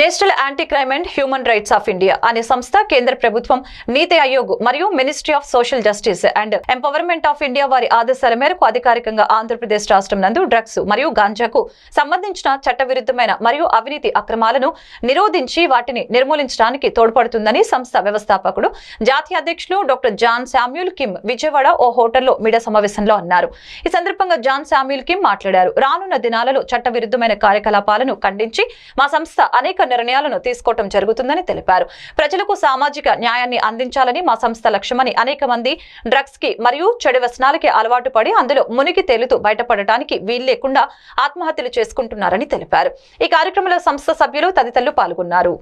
National anti crime and human rights of India అనే సంస్థ కేంద్ర ప్రభుత్వం నీతి ఆయోగ్ మరియు ministry of social justice and empowerment of India వారి ఆదేశాల మేరకు అధికారికంగా ఆంధ్రప్రదేశ్ రాష్ట్రం నందు డ్రగ్స్ మరియు గాంజాకు సంబంధించిన చట్టవిరుద్ధమైన మరియు అవినీతి అక్రమాలను నిరోధించి వాటిని నిర్మూలించడానికి తోడ్పడుతుందని సంస్థ వ్యవస్థాపకుడు జాతీయ అధ్యక్షులు doctor John Samuel Kim Vijayawada ఓ హోటల్లో మీడియా సమావేశంలో అన్నారు. ఈ సందర్భంగా జాన్ శామ్యూల్ కిమ్ మాట్లాడారు. రానున్న దినాలలో చట్టవిరుద్ధమైన కార్యకలాపాలను ఖండించి మా సంస్థ అనేక నిర్ణయాలను తీసుకోవటం జరుగుతుందని తెలిపారు. ప్రజలకు సామాజిక న్యాయాన్ని అందించాలని మా సంస్థ లక్ష్యమని అనేక మంది డ్రగ్స్కి మరియు చెడు వ్యసనాలకి అలవాటు పడి అందులో మునిగి తేలుతూ బయటపడటానికి వీలు లేకుండా ఆత్మహత్యలు చేసుకుంటున్నారని తెలిపారు. ఈ కార్యక్రమంలో సంస్థ సభ్యులు తదితరులు పాల్గొన్నారు.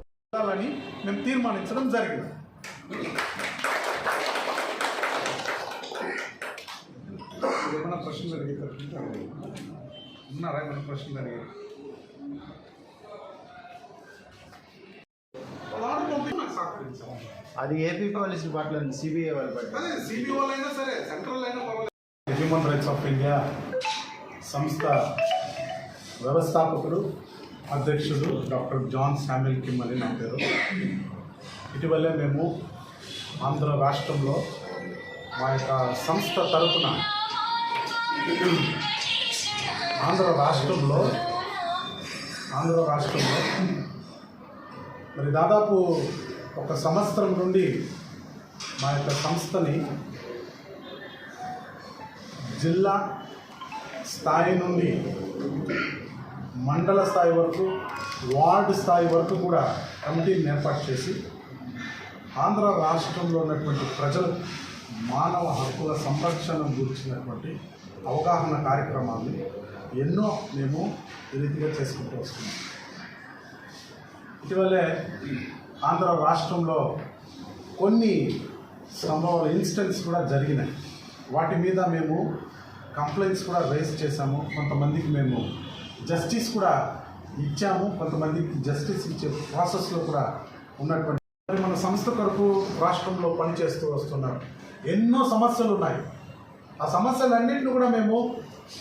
ఉన్నారా ఏమైనా ప్రశ్నలు అడిగారు అది ఏపీ పోలీస్ డిపార్ట్మెంట్ సిబిఐ వాళ్ళు హ్యూమన్ రైట్స్ ఆఫ్ ఇండియా సంస్థ వ్యవస్థాపకుడు అధ్యక్షుడు డాక్టర్ జాన్ శామ్యుల్ కిమ్ అని నా పేరు. ఇటీవలే మేము ఆంధ్ర రాష్ట్రంలో మా యొక్క సంస్థ తరపున ఆంధ్ర రాష్ట్రంలో ఆంధ్ర రాష్ట్రంలో మరి దాదాపు ఒక సంవత్సరం నుండి మా యొక్క సంస్థని జిల్లా స్థాయి నుండి మండల స్థాయి వరకు వార్డు స్థాయి వరకు కూడా కమిటీని ఏర్పాటు చేసి ఆంధ్ర రాష్ట్రంలో ఉన్నటువంటి ప్రజలు మానవ హక్కుల సంరక్షణ గురించినటువంటి అవగాహన కార్యక్రమాన్ని ఎన్నో మేము ఈ రీతిగా చేసుకుంటూ వస్తున్నాం. ఇటీవలే ఆంధ్ర రాష్ట్రంలో కొన్ని సంభవాలు ఇన్సిడెంట్స్ కూడా జరిగినాయి. వాటి మీద మేము కంప్లైంట్స్ కూడా రైజ్ చేశాము. కొంతమందికి మేము జస్టిస్ కూడా ఇచ్చాము. కొంతమందికి జస్టిస్ ఇచ్చే ప్రాసెస్లో కూడా ఉన్నటువంటి మరి మన సంస్థ కొరకు రాష్ట్రంలో పనిచేస్తూ వస్తున్నారు. ఎన్నో సమస్యలు ఉన్నాయి. ఆ సమస్యలన్నింటిని కూడా మేము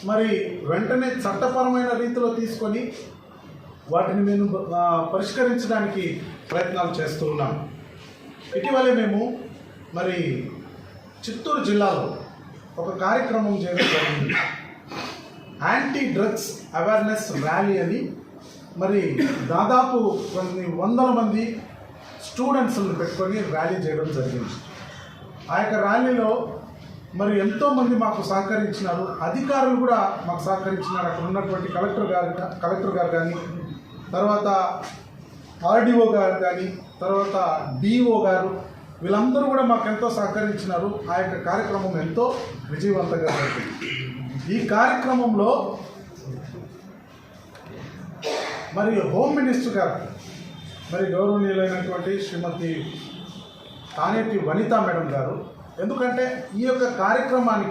మరి వెంటనే చట్టపరమైన రీతిలో తీసుకొని వాటిని మేము పరిష్కరించడానికి ప్రయత్నాలు చేస్తూ ఉన్నాం. ఇటీవలే మేము మరి చిత్తూరు జిల్లాలో ఒక కార్యక్రమం చేయడం జరిగింది. యాంటీ డ్రగ్స్ అవేర్నెస్ ర్యాలీ అని మరి దాదాపు కొన్ని వందల మంది స్టూడెంట్స్ని పెట్టుకొని ర్యాలీ చేయడం జరిగింది. ఆ యొక్క ర్యాలీలో మరి ఎంతోమంది మాకు సహకరించినారు. అధికారులు కూడా మాకు సహకరించినారు. అక్కడ ఉన్నటువంటి కలెక్టర్ గారు కలెక్టర్ గారు కానీ తర్వాత ఆర్డీఓ గారు కానీ తర్వాత డిఓ గారు వీళ్ళందరూ కూడా మాకు ఎంతో సహకరించినారు. ఆ యొక్క కార్యక్రమం ఎంతో విజయవంతంగా జరిగింది. ఈ కార్యక్రమంలో మరి హోమ్ మినిస్టర్ గారు మరి గౌరవనీయులైనటువంటి శ్రీమతి తానేటి వనితా మేడం గారు ఎందుకంటే ఈ యొక్క కార్యక్రమానికి